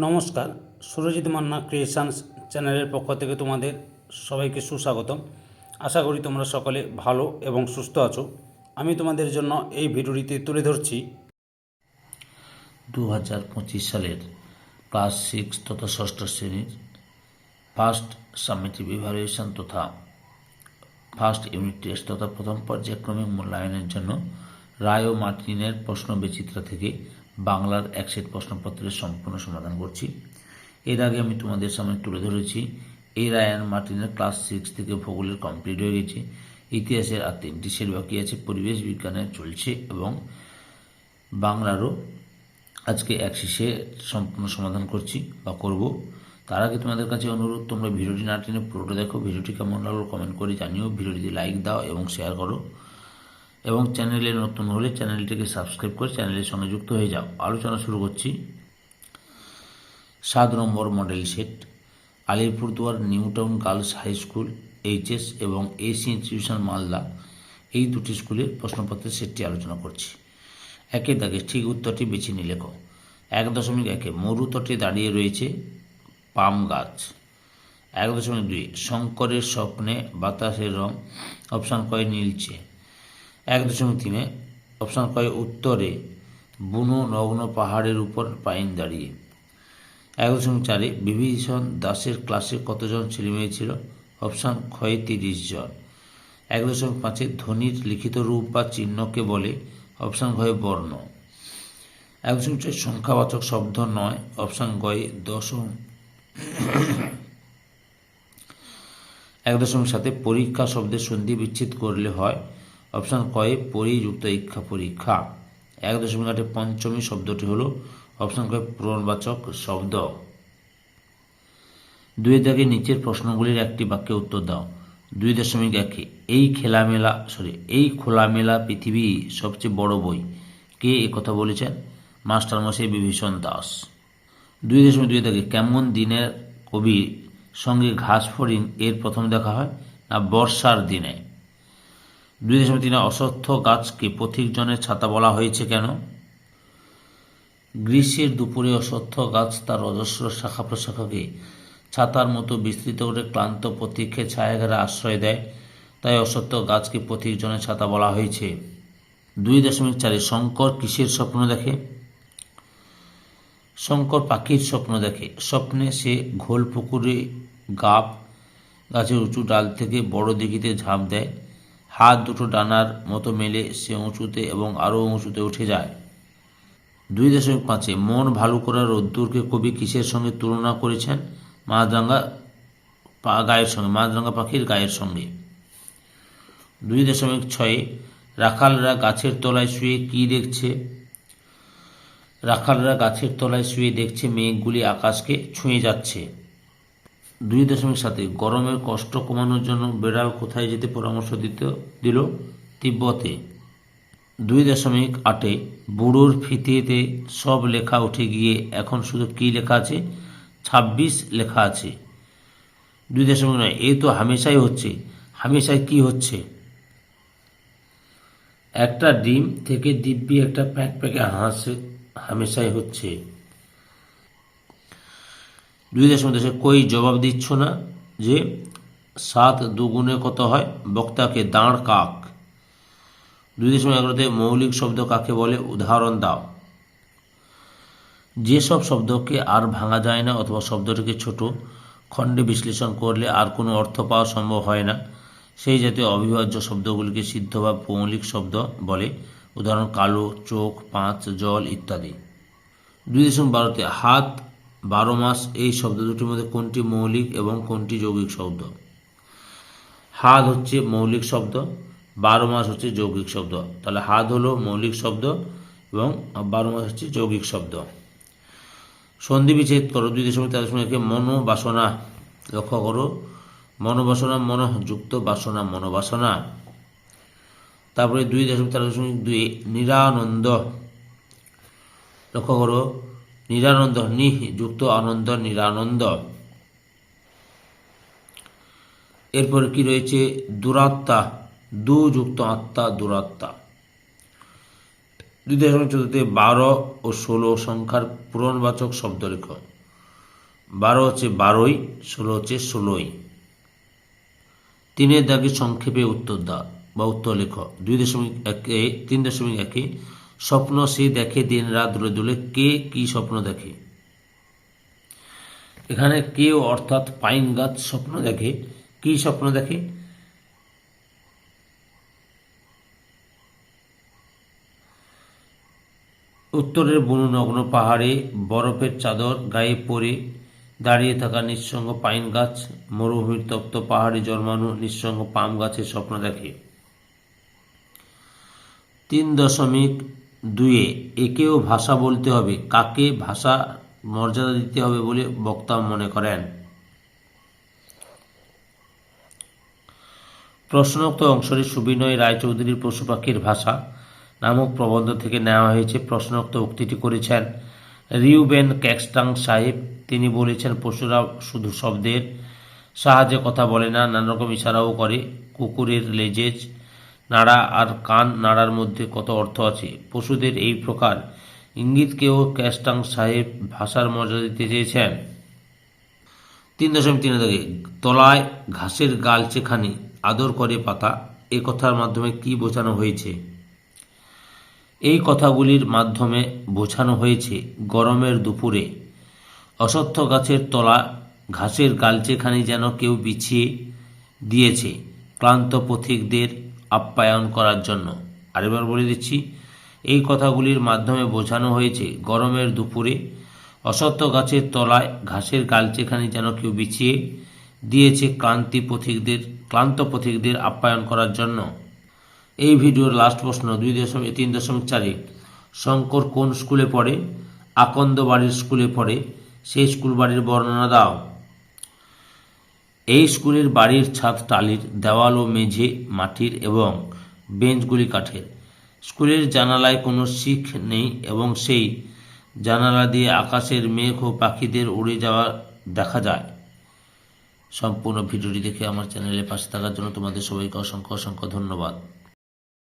নমস্কার, সুরজিৎ মান্না ক্রিয়েশনস চ্যানেলের পক্ষ থেকে তোমাদের সবাইকে সুস্বাগতম। আশা করি তোমরা সকলে ভালো এবং সুস্থ আছো। আমি তোমাদের জন্য এই ভিডিওটিতে তুলে ধরছি। দু হাজার পঁচিশ সালের ক্লাস সিক্স তথা ষষ্ঠ শ্রেণির ফার্স্ট সামেটিভ ইভ্যালুয়েশন তথা ফার্স্ট ইউনিট টেস্ট তথা প্রথম পর্যায়ক্রমিক মূল্যায়নের জন্য রায় ও মার্টিনের প্রশ্ন বিচিত্রা থেকে বাংলার এক সেট প্রশ্নপত্রের সম্পূর্ণ সমাধান করছি। এর আগে আমি তোমাদের সামনে তুলে ধরেছি, এই রায়ান মার্টিনের ক্লাস সিক্স থেকে ভূগোলের কমপ্লিট হয়ে গেছে। ইতিহাসের আর তিনটি সেট বাকি আছে, পরিবেশ বিজ্ঞানের চলছে এবং বাংলারও আজকে এক শেষে সম্পূর্ণ সমাধান করছি বা করব। তার আগে তোমাদের কাছে অনুরোধ, তোমরা ভিডিওটি না টেনে পুরোটা দেখো। ভিডিওটি কেমন লাগল কমেন্ট করে জানিও। ভিডিওটিতে লাইক দাও এবং শেয়ার করো। এবং চ্যানেলে নতুন হলে চ্যানেলটিকে সাবস্ক্রাইব করে চ্যানেলের সঙ্গে যুক্ত হয়ে যাও। আলোচনা শুরু করছি। সাত নম্বর model set. Alipurduar new town girls high school, HS এবং এসি ইনস্টিটিউশন মালদা এই দুটি স্কুলের প্রশ্নপত্রের সেটটি আলোচনা করছি। একে দাগে ঠিক উত্তরটি বেছে নিয়ে লেখো। এক দশমিক একে মরু তটে দাঁড়িয়ে রয়েছে পাম গাছ। এক দশমিক দুই, শঙ্করের স্বপ্নে বাতাসের রং, অপশান কয় নীলছে এক দশমিক তিনে অপশান কয় উত্তরে বুনো নগ্ন পাহাড়ের উপর পাইন দাঁড়িয়ে। এক দশমিক চারে বিভীষণ দাসের ক্লাসে কতজন ছেলেমেয়ে ছিল? অপশান ক্ষয় তিরিশ জন। এক দশমিক পাঁচে ধ্বনির লিখিত রূপ বা চিহ্নকে বলে অপশান ঘয়ে বর্ণ। এক দশমিক ছয় সংখ্যাবাচক শব্দ নয়, অপশান গয়ে দশম। এক দশমিক সাথে পরীক্ষা শব্দের সন্ধি বিচ্ছেদ করলে হয়। অপশান কয়ে পরিযুক্ত ইক্ষা পরীক্ষা। এক দশমিক আটে পঞ্চমী শব্দটি হলো অপশান কয়ে পূরণবাচক শব্দ। দুই দাগে নিচের প্রশ্নগুলির একটি বাক্যে উত্তর দাও। দুই দশমিক একে এই খেলামেলা সরি এই খোলামেলা পৃথিবী সবচেয়ে বড় বই। কে কথা বলেছেন? মাস্টারমশাই বিভীষণ দাস। দুই দশমিক দুই থেকে কেমন দিনের কবির সঙ্গে ঘাস ফড়িং এর প্রথম দেখা হয়? না, বর্ষার দিনে। দুই দশমিক তিনে অশ্বত্থ গাছকে পথিকজনের ছাতা বলা হয়েছে কেন? গ্রীষ্মের দুপুরে অশ্বত্থ গাছ তার অজস্র শাখা প্রশাখাকে ছাতার মতো বিস্তৃত করে ক্লান্ত পথিককে ছায়াঘেরা আশ্রয় দেয়। তাই অশ্বত্থ গাছকে পথিকজনের ছাতা বলা হয়েছে। দুই দশমিক চারে শঙ্কর কিসের স্বপ্ন দেখে? শঙ্কর পাখির স্বপ্ন দেখে। স্বপ্নে সে ঘোল পুকুরে গাব গাছের উঁচু ডাল থেকে বড় দিঘিতে ঝাঁপ দেয়। হাত দুটো ডানার মতো মেলে সে উঁচুতে এবং আরও উঁচুতে উঠে যায়। দুই দশমিক পাঁচে মন ভালো করার রোদ্দুরকে কবি কিসের সঙ্গে তুলনা করেছেন? মাছরাঙ্গা গায়ের সঙ্গে মাছরাঙ্গা পাখির গায়ের সঙ্গে। দুই দশমিক ছয়ে রাখালরা গাছের তলায় শুয়ে কী দেখছে? রাখালরা গাছের তলায় শুয়ে দেখছে মেঘগুলি আকাশকে ছুঁয়ে যাচ্ছে। দুই দশমিক সাথে গরমের কষ্ট কমানোর জন্য বেড়াল কোথায় যেতে পরামর্শ দিতে, দিল তিব্বতে। দুই দশমিক আটে বুড়োর ফিতেতে সব লেখা উঠে গিয়ে এখন শুধু কী লেখা আছে? ছাব্বিশ লেখা আছে। দুই দশমিক নয় এই তো হামেশাই হচ্ছে। হামেশাই কি হচ্ছে? একটা ডিম থেকে দিব্যি একটা প্যাক প্যাকে হাসে, হামেশাই হচ্ছে। দুই দশমিক দশে কই জবাব দিচ্ছ না যে সাত দুগুণে কত হয়? বক্তাকে দাঁড় কাক। দুই দশমিক এগারোতে মৌলিক শব্দ কাকে বলে? উদাহরণ দাও। যেসব শব্দকে আর ভাঙা যায় না অথবা শব্দটিকে ছোট খণ্ডে বিশ্লেষণ করলে আর কোনো অর্থ পাওয়া সম্ভব হয় না, সেই জাতীয় অবিভাজ্য শব্দগুলিকে সিদ্ধ বা মৌলিক শব্দ বলে, উদাহরণ কালো, চোখ, পাঁচ, জল ইত্যাদি। দুই দশমিক বারোতে হাত বারো মাস এই শব্দ দুটির মধ্যে কোনটি মৌলিক এবং কোনটি যৌগিক শব্দ? হাত হচ্ছে মৌলিক শব্দ, বারো মাস হচ্ছে যৌগিক শব্দ। তাহলে হাত হলো মৌলিক শব্দ এবং বারো মাস হচ্ছে যৌগিক শব্দ। সন্ধি বিচ্ছেদ করো, দুই দশমিক তেরো দশমিক একে মনোবাসনা। লক্ষ্য করো, মনোবাসনা মনোযুক্ত বাসনা, মনোবাসনা। তারপরে দুই দশমিক তেরো দশমিক দুই, নিরানন্দ। লক্ষ্য করো নিরানন্দ নিহ যুক্ত আনন্দ, নিরানন্দ। এরপরে কি রয়েছে? দুরাত্মা, দু যুক্ত আত্মা, দুরাত্মা। দুই চোদ্দতে বারো ও ষোলো সংখ্যার পূরণবাচক শব্দ লেখ বারো হচ্ছে বারোই, ষোলো হচ্ছে ষোলোই। তিনের দাগে সংক্ষেপে উত্তর দাও বা উত্তর লেখ। দুই দশমিক একে, তিন দশমিক একে স্বপ্ন সে দেখে দিন রাত দূরে দূরে কে কি স্বপ্ন দেখে? এখানে কেউ অর্থাৎ পাইন গাছ স্বপ্ন দেখে? কি স্বপ্ন দেখে? উত্তরের বনুনগ্ন পাহাড়ে, বরফের চাদর গায়ে পরে দাঁড়িয়ে থাকা নিঃসঙ্গ পাইন গাছ, মরুভূমির তপ্ত পাহাড়ে জন্মানো নিঃসঙ্গ পাম গাছের স্বপ্ন দেখে। তিন দশমিক দুয়ে একেও ভাষা বলতে হবে, কাকে ভাষা মর্যাদা দিতে হবে বলে বক্তা মনে করেন। প্রশ্নোক্ত অংশটি সুবিনয় রায়চৌধুরীর পশু পাখির ভাষা নামক প্রবন্ধ থেকে নেওয়া হয়েছে। প্রশ্নোক্ত উক্তিটি করেছেন রিউবেন ক্যাক্সটাং সাহেব। তিনি বলেছেন, পশুরা শুধু শব্দের সাহায্যে কথা বলে না নানা রকম ইশারাও করে, কুকুরের লেজেজ নাড়া আর কান নাড়ার মধ্যে কত অর্থ আছে? পশুদের এই প্রকার ইঙ্গিতকেও ক্যাস্টাং সাহেব ভাষার মর্যাদা দিতে চেয়েছেন। তিন দশমিক তিন দাগে, তলায় ঘাসের গালচেখানি আদর করে পাতা, এ কথার মাধ্যমে কি বোঝানো হয়েছে? এই কথাগুলির মাধ্যমে বোঝানো হয়েছে, গরমের দুপুরে অসত্য গাছের তলা ঘাসের গালচেখানি যেন কেউ বিছিয়ে দিয়েছে, ক্লান্ত পথিকদের আপ্যায়ন করার জন্য। আরেবার বলে দিচ্ছি, এই কথাগুলির মাধ্যমে বোঝানো হয়েছে, গরমের দুপুরে অসত্য গাছের তলায় ঘাসের গালচেখানি যেন কেউ বিছিয়ে দিয়েছে ক্লান্তি পথিকদের, ক্লান্ত পথিকদের আপ্যায়ন করার জন্য। এই ভিডিওর লাস্ট প্রশ্ন, দুই দশমিক, তিন দশমিক চারে, শঙ্কর কোন স্কুলে পড়ে? আকন্দ বাড়ির স্কুলে পড়ে। সেই স্কুল বাড়ির বর্ণনা দাও। এই স্কুলের বাড়ির ছাদ টালির দেওয়াল ও মেঝে, মাটির এবং বেঞ্চগুলি কাঠের। স্কুলের জানালায় কোনো শিখ নেই এবং সেই জানালা দিয়ে আকাশের মেঘ ও পাখিদের উড়ে যাওয়া দেখা যায়। সম্পূর্ণ ভিডিওটি দেখে আমার চ্যানেলে পাশে থাকার জন্য তোমাদের সবাইকে অসংখ্য অসংখ্য ধন্যবাদ।